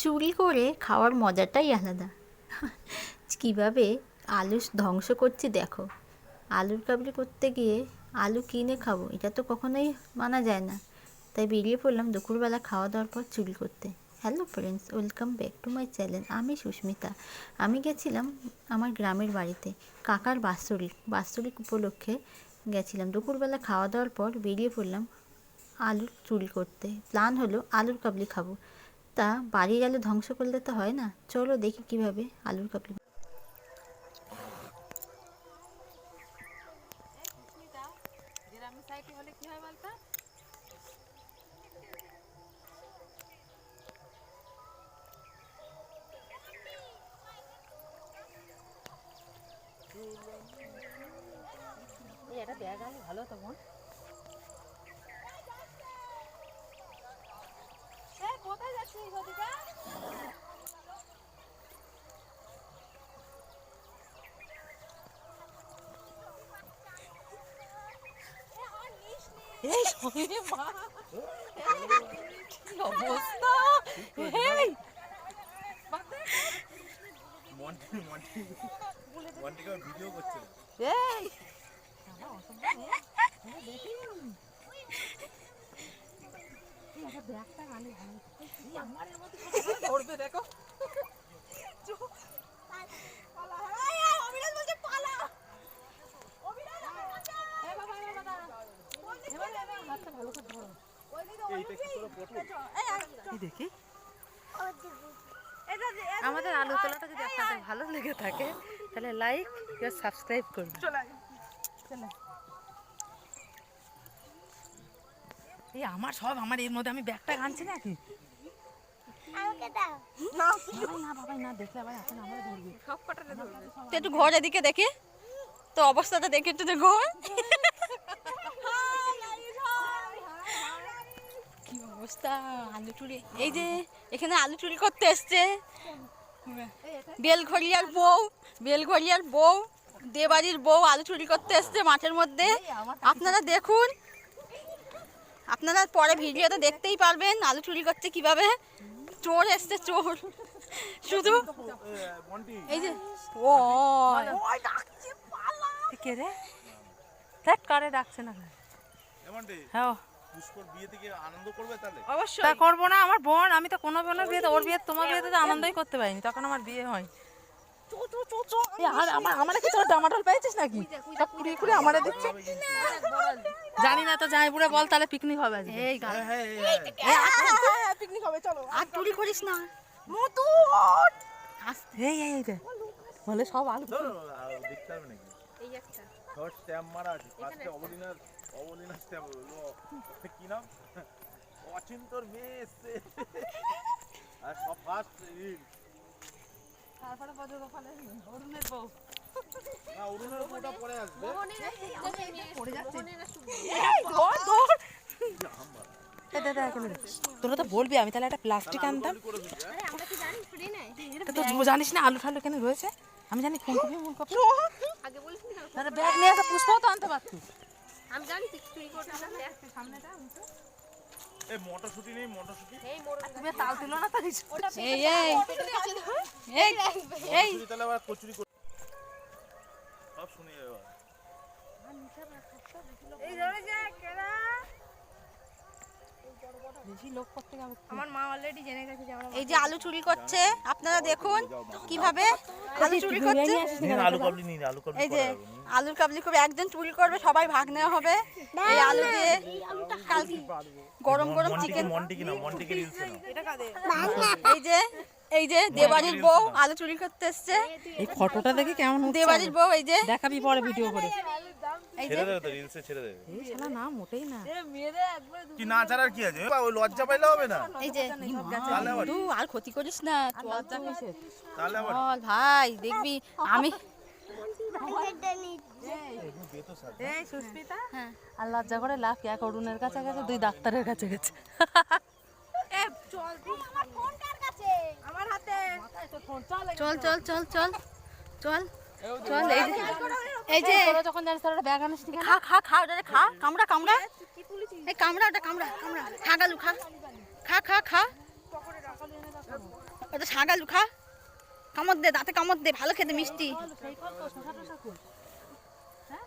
চুরি করে খাওয়ার মজাটাই আলাদা। কীভাবে আলু ধ্বংস করছি দেখো। আলুর কাবলি করতে গিয়ে আলু কিনে খাব, এটা তো কখনোই মানা যায় না। তাই বেরিয়ে পড়লাম দুপুরবেলা খাওয়া দাওয়ার পর চুরি করতে। Hello friends welcome back to my channel আমি সুস্মিতা। আমি গেছিলাম আমার গ্রামের বাড়িতে, কাকার বাৎসরিক বাৎসরিক উপলক্ষে গেছিলাম। দুপুরবেলা খাওয়া দাওয়ার পর বেরিয়ে পড়লাম আলুর চুরি করতে। প্ল্যান হলো আলুর কাবলি খাব। তা বাড়ির আলু ধ্বংস করলে তো হয় না। চলো দেখি কীভাবে আলুর কাবলি গ্রামের সাইডে হলে কি বলতো এই এটা ব্যাগ আনলে ভালো তো বোন। এই সঙ্গে মা। কি অবস্থা? এই। ভিডিও করছে এই। ধরবে দেখো এইটা কি করে পটল দেখি। আমাদের আলু তোলাটা যদি আপনাদের ভালো লেগে থাকে। তাহলে লাইক আর সাবস্ক্রাইব করুন এই আমার সব আমার এর মধ্যে আমি ব্যাগটা আনছি নাকি? একটু ঘর এদিকে দেখি। তো অবস্থাটা দেখে একটু দেখো। অবস্থা আলু চুরি। এই যে এখানে আলু চুরি করতে এসছে। বেলঘরিয়ার বউ বেলঘরিয়ার বউ দেবাড়ির বউ আলু চুরি করতে এসছে মাঠের মধ্যে। আপনারা দেখুন। আপনারা পরে ভিডিওতে দেখতেই পারবেন আলু চুরি করছে কীভাবে। চোর এসছে চোর। শুধু এই যে ও কে রে? করে ডাকছে না? হ্যাঁ। পুষ্পর বিয়ে থেকে আনন্দ করবে তাহলে অবশ্যই তা করব না আমার বোন আমি তো কোনো বোনের বিয়েতে ওর বিয়ে তোমার বিয়েতে তো আনন্দই করতে পারিনি তখন আমার বিয়ে হয় এই আর আমার আমার কি তোর ডামাডোল পেয়েছিস নাকি সব কুড়িয়ে কুড়িয়ে আমারে দিচ্ছে জানি না তো যাই বুড়ে বল তাহলে পিকনিক হবে হ্যাঁ হ্যাঁ আর চুরি করিস না এই এই এই বলে সব আলু দেখতে হবে নাকি এই একটা শর্ট স্ট্যাম্প মারা আছে। ফার্স্টে অবলিনার অবলিনার স্ট্যাম্প হলো কি নাম? অচিন্তর মেয়ে এসছে আর সব ফার্স্ট রিল তারপরে বজর অরুণের বউ। না অরুণের পরে আসবে। তোরা তো বলবি আমি তাহলে একটা প্লাস্টিক আনতাম। হ্যাঁ? তা তো জানিস না আলু ঠালু কেন রয়েছে? আমি জানি ফুলকপি ফুলকপি। তাহলে ব্যাগ নিয়ে একটা পুষ্পও তো আনতে পারতি। এই মটরশুটি নেই মটরশুটি। তুমি তাল তুলো না তাই এই এই। এই এই। কচুরি তাহলে আবার কচুরি সব শুনে যাবে। বেশি লোক করতে যাব এই যে আলু চুরি করছে আপনারা দেখুন কীভাবে আলু চুরি করছে। আলু কাবলি নিন আলু কাবলি এই যে পরে হবে, নিন। আলুর কাবলি করবে একজন চুরি করবে সবাই ভাগ নেওয়া হবে। এই আলু দিয়ে গরম গরম চিকেন এই যে এই যে দেবাড়ির বউ আলু চুরি করতে এসছে। এই ফটোটা দেখে কেমন হচ্ছে? দেবাড়ির বউ এই যে। দেখাবি পরে ভিডিও করে। ছেড়ে দেবে তো রিলসে ছেড়ে দেবে। এই শালা না মোটেই না। কি না ছাড়ার কি আছে? ওই লজ্জা পাইলে হবে না। এই যে তাহলে আবার তুই আর ক্ষতি করিস না চল। তো। তাহলে আবার চল ভাই দেখবি আমি বেতো স্যার এই সুস্মিতা। হ্যাঁ। আর লজ্জা করে লাভ কি? এক অরুণের কাছে গেছে দুই ডাক্তারের কাছে গেছে। চল। চল চল চল চল চল এই এই যে তোরা যখন জানিস তোরা ব্যাগ আনিস নি খা খা খা ওটা খা। কামড়া কামড়া। এই কামড়া ওটা কামড়া কামড়া। খা গালু খা। খা খা খা। কত শাক আলু খা। কামড় দে দাঁতে কামড় দে ভালো খেতে মিষ্টি। হ্যাঁ?